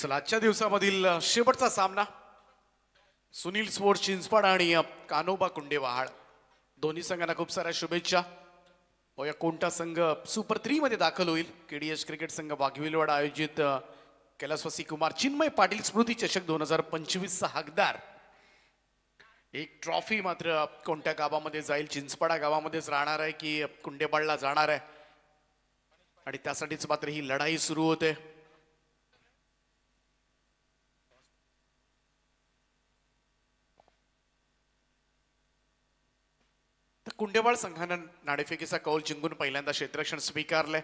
चला आजच्या दिवसामधील शेवटचा सामना. सुनील स्पोर्ट्स चिंचपाड आणि कानोबा कान्होबा कुंडेवाहाळ दोन्ही संघांना खूप साऱ्या शुभेच्छा. व या कोणता संघ सुपर थ्री मध्ये दाखल होईल? केडीएस क्रिकेट संघ वाघविलवाड आयोजित कैलासवासी कुमार चिन्मय पाटील स्मृती चषक दोन हजार पंचवीसचा हकदार. एक ट्रॉफी मात्र कोणत्या गावामध्ये जाईल? चिंचपाडा गावामध्येच राहणार आहे की कुंडेबाळला जाणार आहे? आणि त्यासाठीच मात्र ही लढाई सुरू होते. कुंडेवाळ संघानं नाणेफेकीचा कौल जिंकून पहिल्यांदा क्षेत्ररक्षण स्वीकारलंय.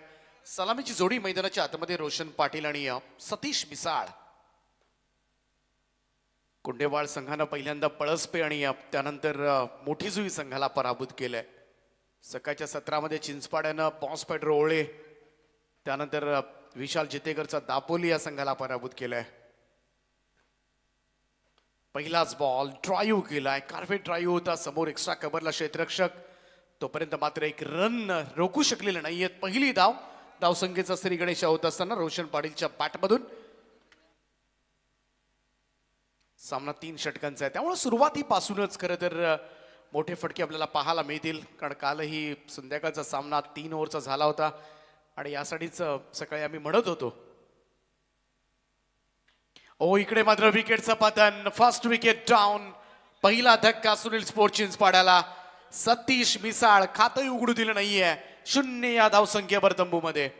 सलामीची जोडी मैदानाच्या आतमध्ये रोशन पाटील आणि सतीश मिसाळ. कुंडेवाळ संघानं पहिल्यांदा पळसपे आणि त्यानंतर मोठी जुई संघाला पराभूत केलंय. सकाळच्या सत्रामध्ये चिंचपाड्यानं पॉन्सपॅट रोवळे. त्यानंतर विशाल जितेकरचा दापोली या संघाला पराभूत केलाय. पहिलाच बॉल ड्राईव्ह हो केलाय. कार्फेट ड्राईव्ह हो होता समोर एक्स्ट्रा कबरला क्षेत्ररक्षक. तोपर्यंत मात्र एक रन रोखू शकलेले नाहीयेत पहिली धाव धावसंख्येचा श्री गणेश होत असताना रोशन पाटीलच्या बॅटमधून सामना तीन षटकांचा आहे. त्यामुळे सुरुवातीपासूनच खरं तर मोठे फटके आपल्याला पाहायला मिळतील. कारण कालही संध्याकाळचा सामना तीन ओव्हरचा झाला होता. आणि यासाठीच सकाळी आम्ही म्हणत होतो ओ इकडे मात्र विकेटचं पतन फर्स्ट विकेट डाऊन पहिला धक्का सुनील स्पोर्ट चिंचपाड्याला सतीश मिसाळ खातही उघडू दिलं नाहीये. शून्य या धावसंख्येवर तंबूमध्ये.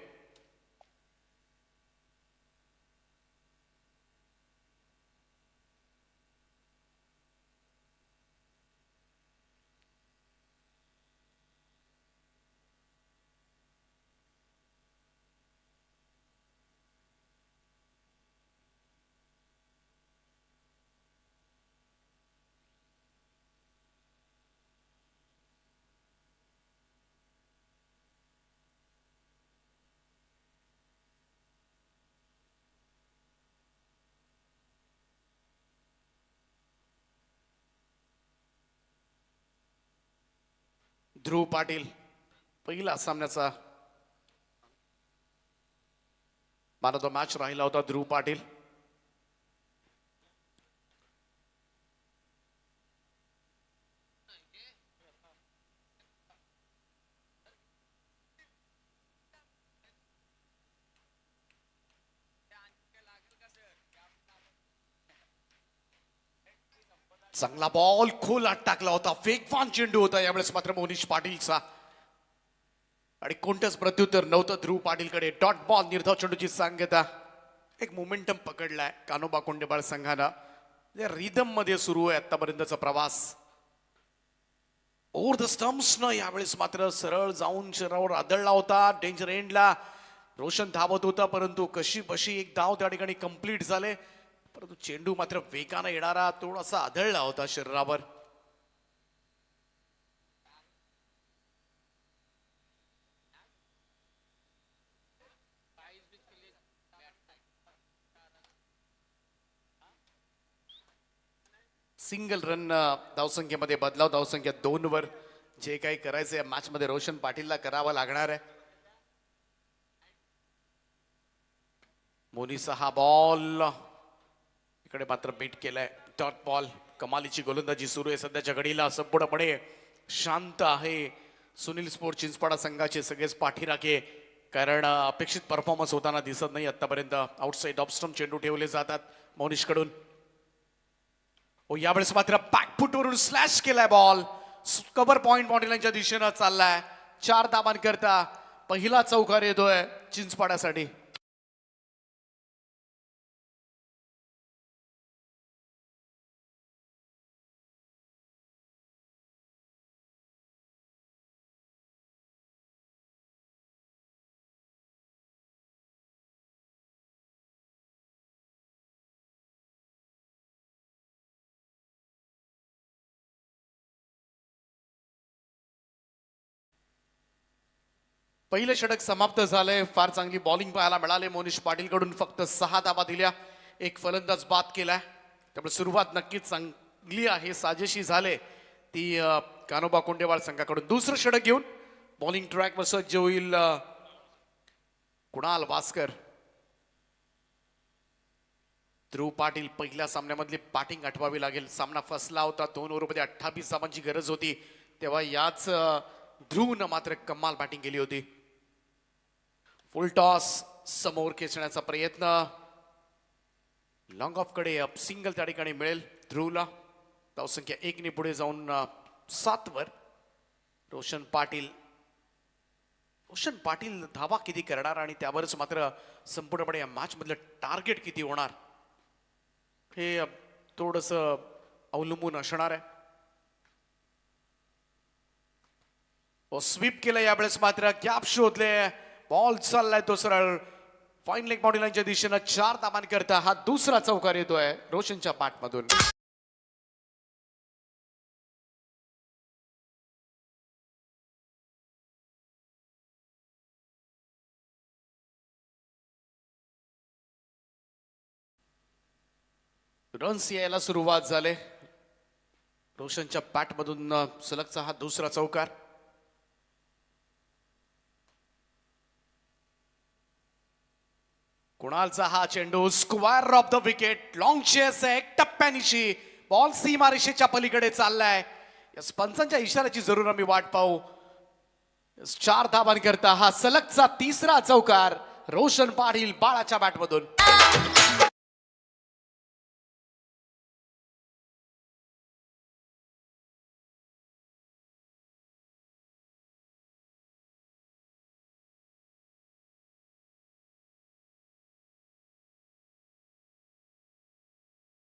ध्रुव पाटील पहिला सामन्याचा मॅन मॅच राहिला होता ध्रुव पाटील. चांगला बॉल खोलात टाकला होता. वेगवान चेंडू होता. यावेळेस मात्र मोनिश पाटीलचा. आणि कोणतंच प्रत्युत्तर नव्हतं. ध्रुव पाटीलकडे डॉट बॉल निर्धाव चेंडूची सांगता. एक मोमेंटम पकडलाय कानोबा कोंडेबाळ संघानं. रिदममध्ये सुरू आहे आतापर्यंतचा प्रवास. ओव्हर द स्टम्स न यावेळेस मात्र सरळ जाऊन शरीरावर आदळला होता डेंजर एंडला रोशन धावत होता. परंतु कशी बशी एक धाव त्या ठिकाणी कंप्लीट झाले. परंतु चेंडू मात्र वेगानं येणारा थोडासा आदळला होता शरीरावर. सिंगल रन uh, धावसंख्येमध्ये बदलाव धावसंख्या दोन वर. जे काही करायचं या मॅच मध्ये रोशन पाटीलला करावं लागणार आहे. मोनीसा हा बॉल इकडे मात्र बीट केलाय. डॉट बॉल कमालीची गोलंदाजी सुरू आहे. सध्याच्या घडीला संपूर्णपणे शांत आहे सुनील स्पोर्ट चिंचपाडा संघाचे सगळेच पाठीराखे. कारण अपेक्षित परफॉर्मन्स होताना दिसत नाही आतापर्यंत आउटसाईड ऑफस्टम चेंडू ठेवले जातात मौनिशकडून ओ हो, यावेळेस मात्र बॅकफुटवरून स्लॅश केलाय बॉल कव्हर पॉइंट मॉडेलांच्या दिशेनं चाललाय. चार दाबांकरता पहिला चौकार येतोय चिंचपाड्यासाठी. पहिलं षटक समाप्त झालंय. फार चांगली बॉलिंग पाहायला मिळाली. मोनिश पाटील कडून फक्त सहा धाबा दिल्या. एक फलंदाज बाद केलाय. त्यामुळे सुरुवात नक्कीच चांगली आहे. साजेशी झाले. ती कानोबा कोंडेवाळ संघाकडून दुसरं षटक घेऊन बॉलिंग ट्रॅकवर सज्ज होईल कुणाल भास्कर ध्रुव पाटील पहिल्या सामन्यामधली पाटिंग आठवावी लागेल. सामना फसला होता. दोन ओव्हरमध्ये अठ्ठावीस धावांची गरज होती. तेव्हा याच ध्रुवनं मात्र कमाल बॅटिंग केली होती. फुल टॉस समोर खेचण्याचा प्रयत्न. लॉंग ऑफकडे अप सिंगल त्या ठिकाणी मिळेल ध्रुवला. धावसंख्या एकने पुढे जाऊन सातवर रोशन पाटील रोशन पाटील धावा किती करणार आणि त्यावरच मात्र संपूर्णपणे या मॅच मधलं टार्गेट किती होणार? हे थोडस अवलंबून असणार आहे. हो, स्वीप केलं यावेळेस मात्र गॅप शोधले. बॉल चाललाय तो सरळ. फाईन लेग बॉडीलाईनच्या दिशेनं चार धावां करता हा दुसरा चौकार येतोय रोशनच्या पाठमधून. रन्स यायला सुरुवात झाले. रोशनच्या पॅटमधून सलगचा हा दुसरा चौकार. कुणालचा हा चेंडू square off the wicket long chase आहे एक टप्प्यानिशी बॉल सीमारेषेच्या पलीकडे चाललाय. या पंचांच्या इशाऱ्याची जरूर आम्ही वाट पाहू. चार धावांकरता हा सलगचा तिसरा चौकार रोशन पाटील बाळाच्या बॅटमधून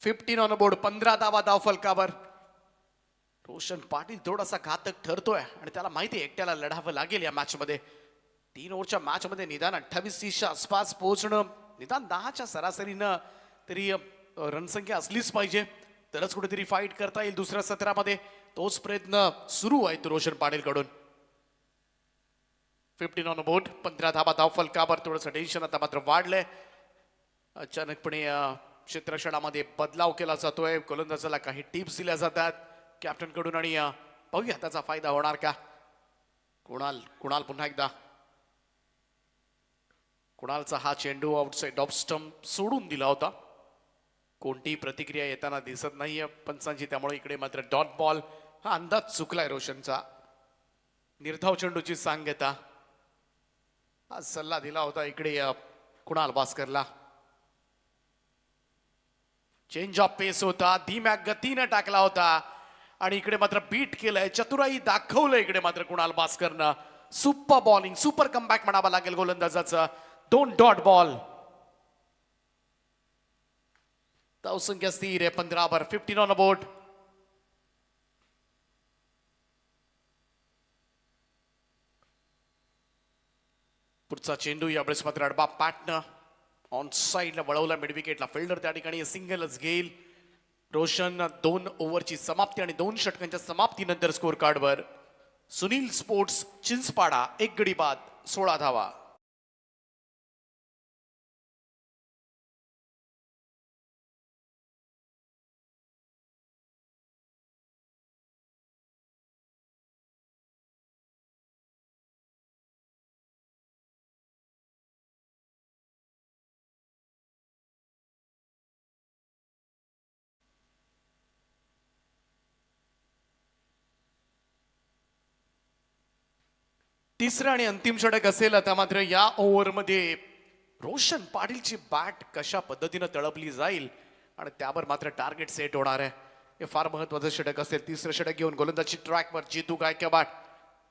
फिफ्टीन ऑन बोर्ड पंधरा धावा धाव फलकावर रोशन पाटील थोडासा घातक ठरतोय आणि त्याला माहिती आहे एकट्याला लढावं लागेल या मॅचमध्ये तीन ओव्हरच्या मॅचमध्ये निदान अठ्ठावीस तीसच्या आसपास पोहोचणं निदान दहाच्या सरासरीनं तरी रणसंख्या असलीच पाहिजे. तरच कुठेतरी फाईट करता येईल दुसऱ्या सत्रामध्ये. तोच प्रयत्न सुरू आहे तो रोशन पाटीलकडून. फिफ्टीन ऑन बोर्ड पंधरा धावा धाव फलकावर थोडंसं टेन्शन आता मात्र वाढलंय. अचानकपणे क्षेत्रक्षणामध्ये बदलाव केला जातोय. गोलंदाजाला काही टिप्स दिल्या जातात. कॅप्टनकडून आणि पाहूया त्याचा फायदा होणार का? कुणाल कुणाल पुन्हा एकदा. कुणालचा हा चेंडू आउटसाईड ऑफ स्टंप सोडून दिला होता. कोणतीही प्रतिक्रिया येताना दिसत नाहीये. पंचांची त्यामुळे इकडे मात्र डॉट बॉल हा अंदाज चुकलाय रोशनचा. निर्धाव चेंडूची सांगता. हा सल्ला दिला होता इकडे कुणाल भास्करला. चेंज ऑफ पेस होता धीम्या गतीनं टाकला होता. आणि इकडे मात्र बीट केलंय. चतुराई दाखवलं इकडे मात्र कुणाल भास्करनं. सुपर बॉलिंग सुपर कमबॅक म्हणावं लागेल गोलंदाजाचं. दोन डॉट बॉल धावसंख्या स्थिर आहे पंधरावर फिफ्टीन ऑन अबोट पुढचा चेंडू यावेळेस मात्र अडबा पाटणं. ऑन साईडला वळवला मिडविकेटला फिल्डर त्या ठिकाणी सिंगलच घेईल. रोशन दोन ओव्हरची समाप्ती आणि दोन षटकांच्या समाप्तीनंतर स्कोअर कार्डवर सुनील स्पोर्ट्स चिंचपाडा एक गडी बाद सोळा धावा. तिसरं आणि अंतिम षटक असेल आता मात्र या ओव्हरमध्ये रोशन पाटीलची बॅट कशा पद्धतीनं तळपली जाईल आणि त्यावर मात्र टार्गेट सेट होणार आहे. हे फार महत्वाचं षटक असेल. तिसरं षटक घेऊन गोलंदाजी ट्रॅकवर जितू बाट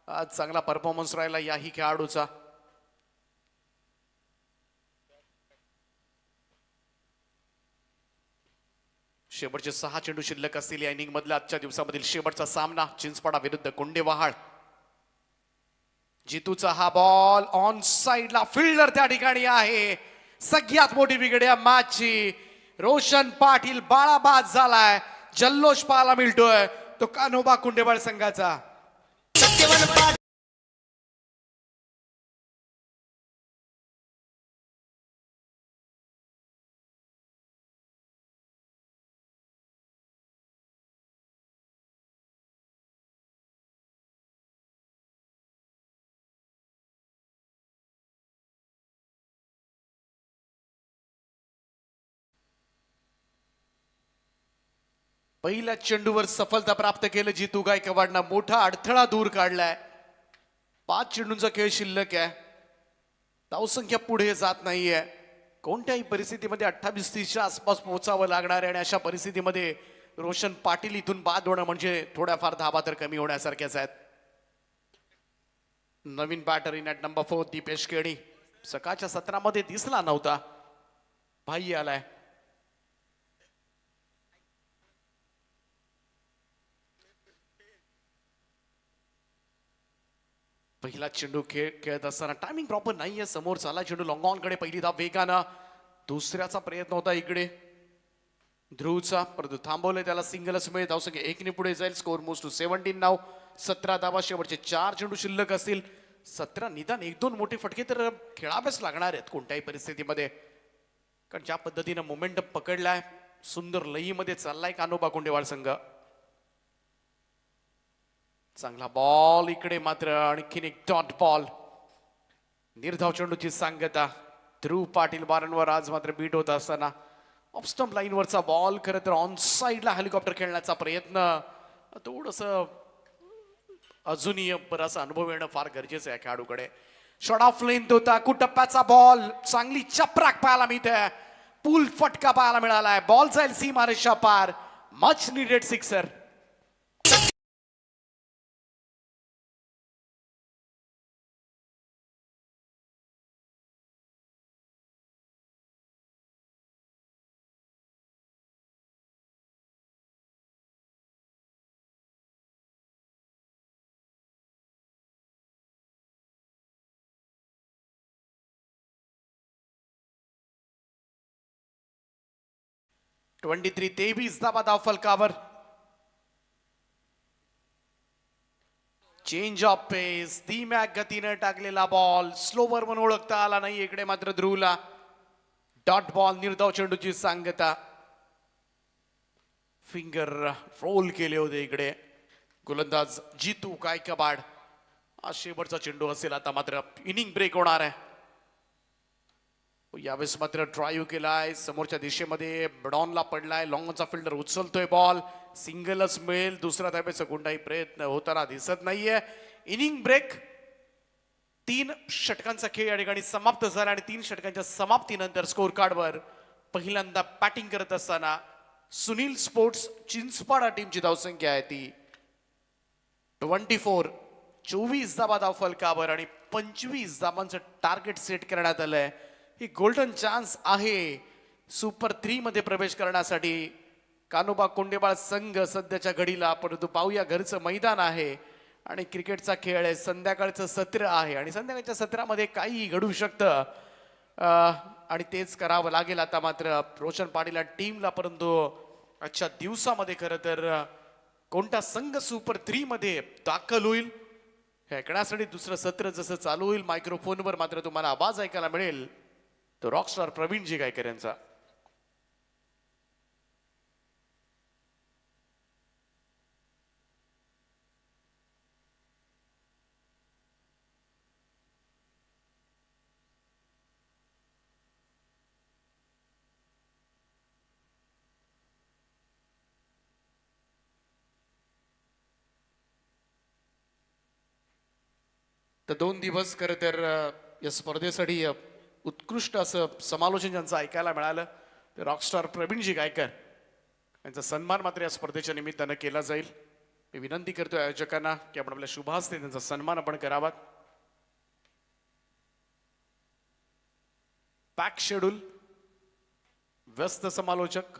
आज चांगला परफॉर्मन्स राहिला याही खेळाडूचा. शेवटचे सहा चेंडू शिल्लक असतील या इनिंग मधल्या आजच्या दिवसामधील शेवटचा सामना चिंचपाडा विरुद्ध कोंडेवहाळ जितूचा हा बॉल ऑन साइडला फिल्डर त्या ठिकाणी आहे. सगळ्यात मोठी विकेट या मॅचची रोशन पाटील बाळाबाद झालाय. जल्लोष पाहायला मिळतोय. तो कान्होबा कुंडेबळ संघाचा. पहिल्या चेंडूवर सफलता प्राप्त केलं. जितू गायकवाडनं मोठा अडथळा दूर काढलाय. पाच चेंडूंचा खेळ शिल्लक आहे. धावसंख्या पुढे जात नाहीये. कोणत्याही परिस्थितीमध्ये अठ्ठावीस तीसच्या आसपास पोहोचावं लागणार आहे आणि अशा परिस्थितीमध्ये रोशन पाटील इथून बाद होणं म्हणजे थोड्याफार धाबा तर कमी होण्यासारख्याच आहेत. नवीन batter in at number four Dipesh Keni. सकाळच्या सत्रामध्ये दिसला नव्हता. भाई आलाय. पहिला चेंडू खेळ खेळत असताना टायमिंग प्रॉपर नाहीये समोर चाला चेंडू लॉंगॉनकडे पहिली धाव वेगानं. दुसऱ्याचा प्रयत्न होता इकडे. ध्रुवचा परंतु थांबवलंय त्याला सिंगलच मिळेल. धावसंख्या एकने पुढे जाईल. स्कोर मोस्ट टू सेव्हन्टीन नाव सतरा धावा शेवटचे चार चेंडू शिल्लक असतील. सतरा निदान एक दोन मोठे फटके तर खेळावेच लागणार आहेत कोणत्याही परिस्थितीमध्ये. कारण ज्या पद्धतीनं मोमेंटम पकडलाय सुंदर लईमध्ये चाललाय कानोबा कोंडेवाड संघ. चांगला बॉल इकडे मात्र आणखीन एक डॉट बॉल निर्धाव चेंडूची सांगता. ध्रुव पाटील बारांवर आज मात्र बीट होत असताना. ऑफस्टम्प लाईनवरचा बॉल खरं तर ऑन साईडला हेलिकॉप्टर खेळण्याचा प्रयत्न. थोडस अजूनही बरासा अनुभव येणं फार गरजेचं आहे खेळाडूकडे. शॉर्ट ऑफ लेंथ होता कुटप्प्याचा बॉल चांगली चपराक पाहायला मिळते. पूल फटका पाहायला मिळालाय. बॉल जाईल सीमारेषा पार. Much needed sixer twenty three तेवीस धावा धाव फलकावर. चेंज ऑफ पेस धीम्या गतीनं टाकलेला बॉल स्लोवर म्हणून ओळखता आला नाही इकडे मात्र ध्रुवला. डॉट बॉल निर्धाव चेंडूची सांगता. फिंगर रोल केले होते इकडे. गोलंदाज जितू काय कबाड हा शेवटचा चेंडू असेल आता मात्र. इनिंग ब्रेक होणार आहे. यावेळेस मात्र ड्राईव्ह केलाय. समोरच्या दिशेमध्ये ब्डॉनला पडलाय. लॉंगचा फिल्डर उचलतोय बॉल सिंगलच मिळेल. दुसरा धाब्याचा कोणताही प्रयत्न होताना दिसत नाहीये. इनिंग ब्रेक तीन षटकांचा खेळ या ठिकाणी समाप्त झाला आणि तीन षटकांच्या समाप्तीनंतर स्कोर कार्डवर पहिल्यांदा बॅटिंग करत असताना सुनील स्पोर्ट्स चिंचपाडा टीमची धावसंख्या आहे ती. ट्वेंटी फोर चोवीस धाबा धाव फलकावर आणि पंचवीस धाबांचं टार्गेट सेट करण्यात आलंय. ही गोल्डन चान्स आहे सुपर थ्रीमध्ये प्रवेश करण्यासाठी. कानोबा कोंडेबाळ संघ सध्याच्या घडीला परंतु पाहूया घरचं मैदान आहे आणि क्रिकेटचा खेळ आहे. संध्याकाळचं सत्र आहे आणि संध्याकाळच्या सत्रामध्ये काहीही घडू शकतं. आणि तेच करावं लागेल आता मात्र रोशन पाटील टीमला परंतु आजच्या दिवसामध्ये खरं तर कोणता संघ सुपर थ्रीमध्ये दाखल होईल हे ऐकण्यासाठी दुसरं सत्र जसं चालू होईल मायक्रोफोनवर मात्र तुम्हाला आवाज ऐकायला मिळेल. तो रॉकस्टार प्रवीणजी गायकर यांचा तर दोन दिवस खरं तर या स्पर्धेसाठी उत्कृष्ट असं समालोचन ज्यांचं ऐकायला मिळालं ते रॉकस्टार प्रवीणजी गायकर यांचा सन्मान मात्र या स्पर्धेच्या निमित्तानं केला जाईल. मी विनंती करतो आयोजकांना की आपण आपल्या शुभास्ते त्यांचा सन्मान आपण करावा. पॅक शेड्यूल व्यस्त समालोचक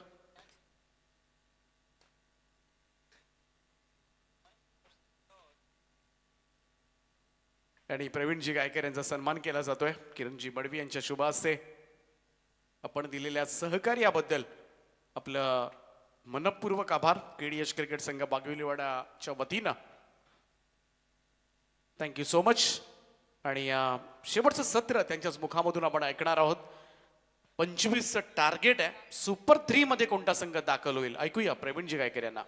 आणि प्रवीणजी गायकर यांचा सन्मान केला जातोय. किरणजी बडवी यांच्या शुभ हस्ते आपण दिलेल्या सहकार्याबद्दल आपलं मनपूर्वक आभार. केडीएच क्रिकेट संघ बागविलीवाडाच्या वतीनं. थँक्यू सो मच आणि शेवटचं सत्र त्यांच्याच मुखामधून आपण ऐकणार आहोत. पंचवीसचं टार्गेट आहे. सुपर थ्री मध्ये कोणता संघ दाखल होईल? ऐकूया प्रवीणजी गायकर यांना.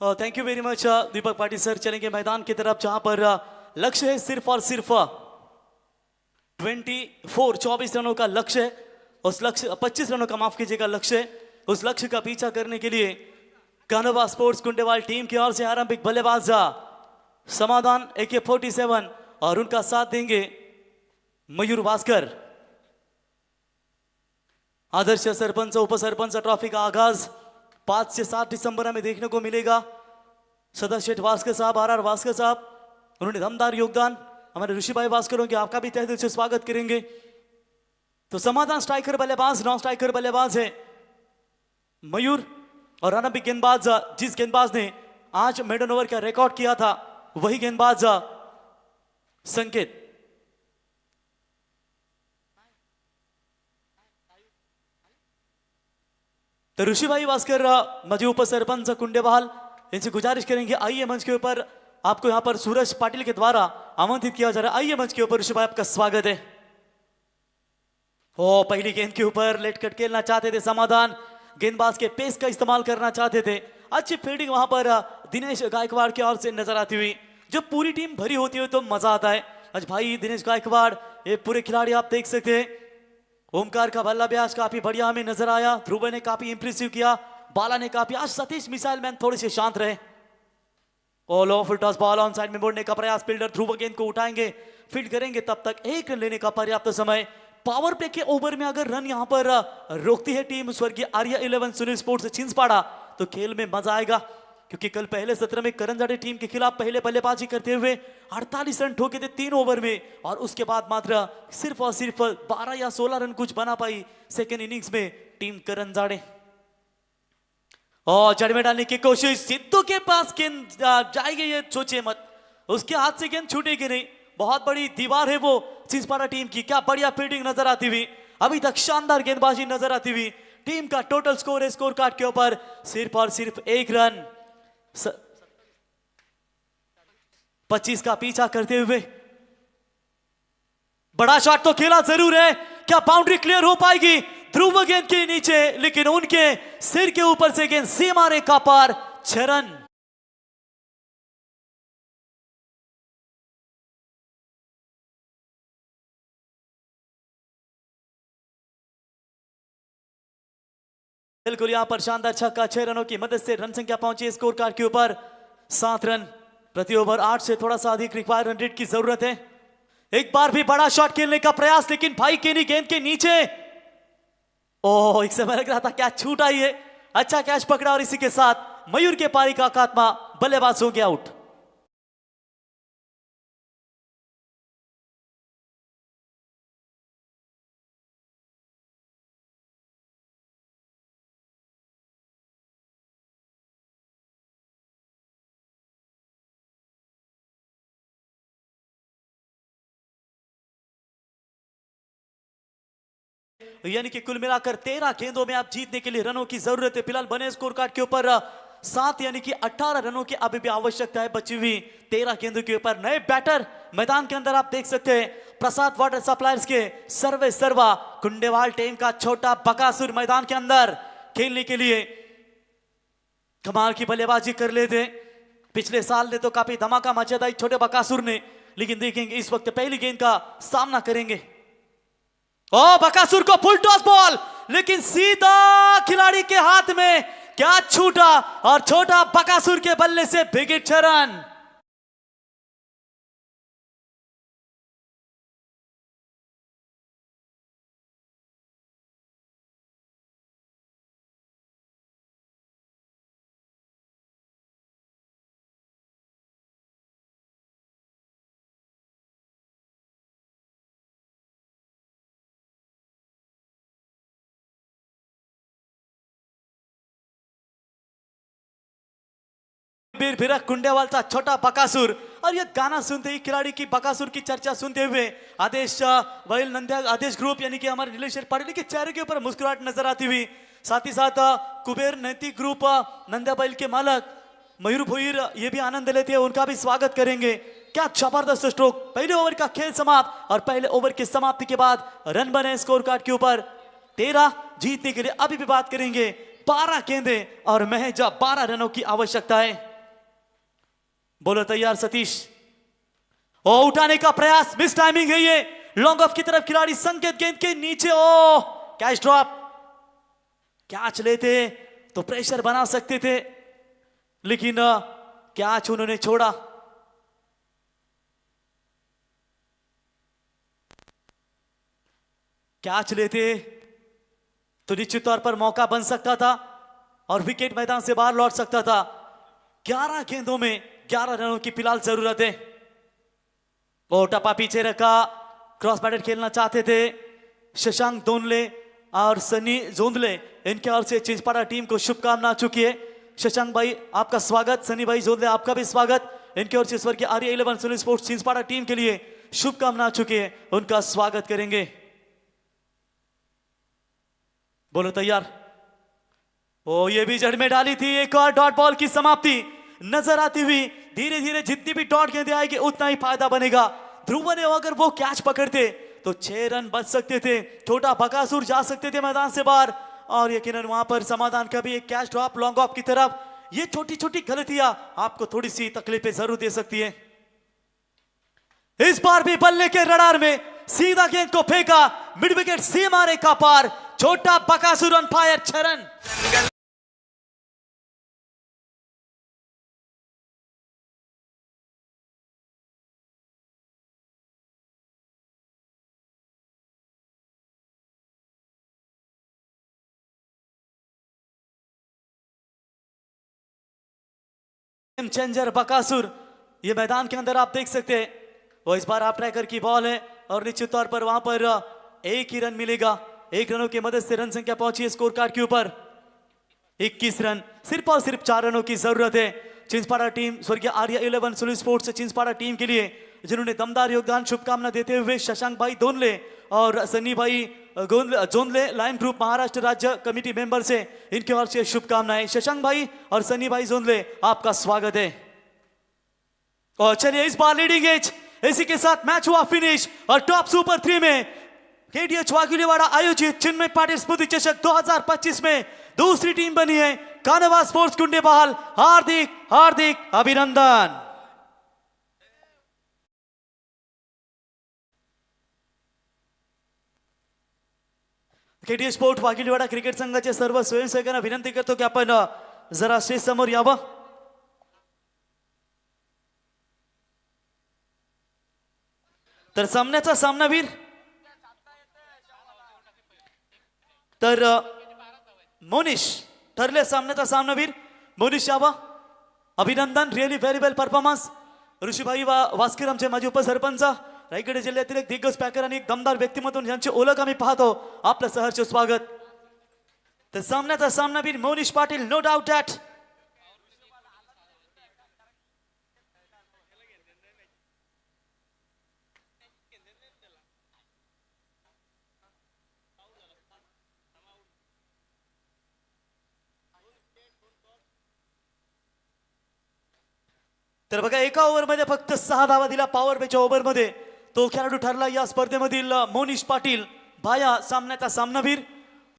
Thank you very much Deepak Patil sir चलेंगे मैदान की तरफ़ जहाँ पर uh, लक्ष्य है सिर्फ़ और सिर्फ़ ट्वेंटी फोर चौबीस रनों का लक्ष्य है। उस लक्ष्य पच्चीस रनों का माफ़ कीजिएगा लक्ष्य है। उस लक्ष्य का पीछा करने के लिए कानोवा स्पोर्ट्स कुंडेवाल टीम की ओर से आरंभिक बल्लेबाज uh, समाधान ए के फोर्टी सेवन और उनका साथ देंगे मयूर भास्कर। आदर्श सरपंच उपसरपंच ट्रॉफी का आगाज़ पाँच से सात दिसंबर हमें देखने को मिलेगा। सदस्य भास्कर साहब आर आर भास्कर साहब उन्होंने दमदार योगदान हमारे ऋषि भाई भास्कर होंगे आपका भी तहे दिल से स्वागत करेंगे। तो समाधान स्ट्राइकर बल्लेबाज नौ स्ट्राइकर बल्लेबाज है मयूर और आरंभिक गेंदबाज जिस गेंदबाज ने आज मेडन ओवर का रिकॉर्ड किया था वही गेंदबाज संकेत। तो ऋषिभाई भास्कर माझे उपसरपंच कुंडेबहाल इनसे गुजारिश करेंगे, आइए मंच के ऊपर आपको यहाँ पर सूरज पाटिल के द्वारा आमंत्रित किया जा रहा है। आइए मंच के ऊपर, ऋषिभाई आपका स्वागत है। ओ, पहली गेंद के ऊपर लेट कट खेलना चाहते थे, समाधान गेंदबाज के पेस का इस्तेमाल करना चाहते थे। अच्छी फील्डिंग वहाँ पर, दिनेश गायकवाड़ की ओर से नज़र आती हुई। जब पूरी टीम भरी होती है तो मज़ा आता है। आज भाई दिनेश गायकवाड़, ये पूरे खिलाड़ी आप देख सकते हैं। ओमकार का बल्ला भी काफ़ी बढ़िया हमें नज़र आया। ध्रुव ने काफ़ी इंप्रेसिव किया। बाला ने काफ़ी आज सतीश, मिसाइल मैन थोड़े से शांत रहे। All of toss ball on side में मोड़ने का प्रयास फील्डर ध्रुव गेंद को उठाएँगे फ़ील्ड करेंगे तब तक एक रन लेने का पर्याप्त समय। पावर प्ले के ओवर में अगर रन यहाँ पर रोकती है टीम स्वर्गीय आर्या इलेवन सुनील स्पोर्ट्स छिंसपाड़ा तो खेल में मज़ा आएगा। क्योंकि कल पहले सत्र में करण जाड़े टीम के खिलाफ पहले बल्लेबाजी करते हुए 48 रन ठोके थे तीन ओवर में, और उसके बाद मात्र सिर्फ़ और सिर्फ़ 12 या 16 रन कुछ बना पाई सेकेंड इनिंग्स में टीम करण जाड़े और जड़ में डालने की कोशिश, सिद्धू के पास गेंद जाएगी ये सोचे मत। उसके हाथ से गेंद छूटेगी नहीं? बहुत बड़ी दीवार है वो चिंसपाड़ा टीम की। क्या बढ़िया फील्डिंग नज़र आती हुई। अभी तक शानदार गेंदबाजी नज़र आती हुई। टीम का टोटल स्कोर है स्कोर कार्ड के ऊपर। सिर्फ़ और सिर्फ़ एक रन। स... 25 का पीछा करते हुए। बड़ा शॉट तो खेला ज़रूर है। क्या बाउंड्री क्लियर हो पाएगी? ध्रुव गेंद के नीचे, लेकिन उनके सिर के ऊपर से गेंद सीमा रेखा पार रन। बिल्कुल, यहाँ पर शानदार छक्का, छह रनों की मदद से रन संख्या पहुँची स्कोर कार्ड के ऊपर। सात रन, प्रति ओवर आठ से थोड़ा सा अधिक रिक्वायर रन रेट की ज़रूरत है। एक बार भी बड़ा शॉट खेलने का प्रयास, लेकिन भाई केनी गेंद के नीचे ओह एक समय लग रहा था कैच छूट आई है। अच्छा कैच पकड़ा और इसी के साथ मयूर के पारी का खात्मा बल्लेबाज हो गया आउट यानी कि कुल मिलाकर तेरह गेंदों में आप जीतने के लिए रनों की ज़रूरत है। फ़िलहाल बने स्कोर कार्ड के ऊपर सात यानी कि अठारह रनों की अभी भी आवश्यकता है बची हुई तेरह गेंदों के ऊपर। नए बैटर मैदान के अंदर आप देख सकते हैं, प्रसाद वाटर सप्लायर्स के सर्वे सर्वा, कुंडेवाल टीम का छोटा बकासुर मैदान के अंदर खेलने के लिए कमाल की बल्लेबाजी कर लेते पिछले साल ने तो काफ़ी धमाका मचा था छोटे बकासुर ने, लेकिन देखेंगे इस वक्त पहली गेंद का सामना करेंगे। ओ बकासुर को फुल टॉस बॉल लेकिन सीधा खिलाड़ी के हाथ में क्या छूटा और छोटा बकासुर के बल्ले से विकेट रन बीर भिरक कुंडेवालचा छोटा बकासूर. और ये गाना सुनते ही खिलाड़ी की बकासूर की चर्चा सुनते हुए आदेश वहील नंद्या, आदेश ग्रुप यानी कि हमारे रिलेशन पाटिल के चेहरे के ऊपर मुस्कुराहट नज़र आती हुई. साथ ही साथ कुबेर नैतिक ग्रुप नंद्या बैल के मालक, मयूर भोईर, ये भी आनंद लेते हैं, उनका भी स्वागत करेंगे. क्या ज़बरदस्त स्ट्रोक पहले ओवर का खेल समाप्त और पहले ओवर की समाप्ति के बाद रन बने स्कोर कार्ड के ऊपर. तेरह जीतने के लिए अभी भी बात करेंगे. बारह गेंदे और महज बारह रनों की आवश्यकता है बोलो, तैयार सतीश। ओ, उठाने का प्रयास मिस टाइमिंग है ये। लॉन्ग ऑफ़ की तरफ़ खिलाड़ी संकेत गेंद के नीचे, ओ कैच ड्रॉप कैच लेते तो प्रेशर बना सकते थे। लेकिन कैच उन्होंने छोड़ा। कैच लेते तो निश्चित तौर पर मौका बन सकता था और विकेट मैदान से बाहर लौट सकता था। 11 गेंदों में 11 रनों की फ़िलहाल ज़रूरत। है वो टपा पीछे रखा, क्रॉस बैटर खेलना चाहते थे, शशांक दोनले और सनी जोंदले इनके ओर से चिंचपाड़ा टीम को शुभकामना चुकी है। शशांक भाई, आपका स्वागत, सनी भाई जोंदले आपका भी स्वागत। इनके ओर से स्वर्गीय Arya eleven, Sunil sports Chinchpada team के लिए शुभकामना चुकी है। उनका स्वागत करेंगे। बोलो तैयार। ओ, ये भी जड़ में डाली थी, एक और डॉट बॉल की समाप्ति। नज़र आती हुई धीरे धीरे जितनी भी डॉट गेंदे आएगी, उतना ही फ़ायदा बनेगा। ध्रुव ने अगर वो कैच पकड़ते तो छह रन बच सकते थे। छोटा बकासुर जा सकते थे मैदान से बाहर। और यकीनन वहाँ पर समाधान का भी एक कैच ड्रॉप लॉन्ग ऑफ़ की तरफ़। ये छोटी छोटी गलतियाँ आपको थोड़ी सी तकलीफें ज़रूर दे सकती है। इस बार भी बल्ले के रडार में सीधा गेंद को फेंका। मिड विकेट सी मारे का पार। छोटा बकासुर ऑन छरन चेंजर, बकासुर। ये मैदान के अंदर आप देख सकते हैं। वो इस बार आप ट्रैकर की बॉल है और निश्चित तौर पर वहाँ पर एक ही रन मिलेगा। एक रनों की मदद से रन संख्या पहुँची है स्कोर कार्ड के ऊपर। 21 रन, सिर्फ़ और सिर्फ़ चार रनों की ज़रूरत है। चिंसपाड़ा टीम, स्वर्गीय आर्या इलेवन सुलू स्पोर्ट्स चिंसपाड़ा टीम के लिए जिन्होंने दमदार योगदान, शुभकामना देते हुए शशांक भाई दोनले और सनी भाई जोंदले लाइन ग्रुप, महाराष्ट्र राज्य कमेटी मेंबर से इनकी ओर से शुभकामनाएँ। शशांक भाई और सनी भाई जोंदले आपका स्वागत है। और चलिए इस बार लीडिंग एज, इसी के साथ मैच हुआ फिनिश और टॉप सुपर थ्री में केडीएच वाघिलीवाड़ा आयोजित चिन्मय पाटिल स्मृति चषक 2025 में दूसरी टीम बनी है कानवा स्पोर्ट्स कुंडे बहाल। हार्दिक हार्दिक अभिनंदन। K D sport Waghiliwada cricket संघाचे सर्व स्वयंसेवकांना विनंती करतो की आपण जरा स्टेज समोर यावं तर सामन्याचा सामनावीर तर मोनिश ठरले सामन्याचा सामनावीर मोनिश यावा अभिनंदन really very well performance. Rishibhai वा वास्कर आमचे माजी उपसरपंच. रायगड जिल्ह्यातील एक दिग्गज पॅकर आणि एक दमदार व्यक्तिमत्व यांची ओळख आम्ही पाहतो. आपलं सहर्ष स्वागत. तर सामन्याचा सामनावीर Monish Patil no doubt that तर बघा एका ओव्हरमध्ये फक्त सहा धावा दिला पॉवर बेच्या ओव्हरमध्ये तो खेळाडू ठरला या स्पर्धेमधील मोनिश पाटील. भाया सामन्याचा सामनावीर.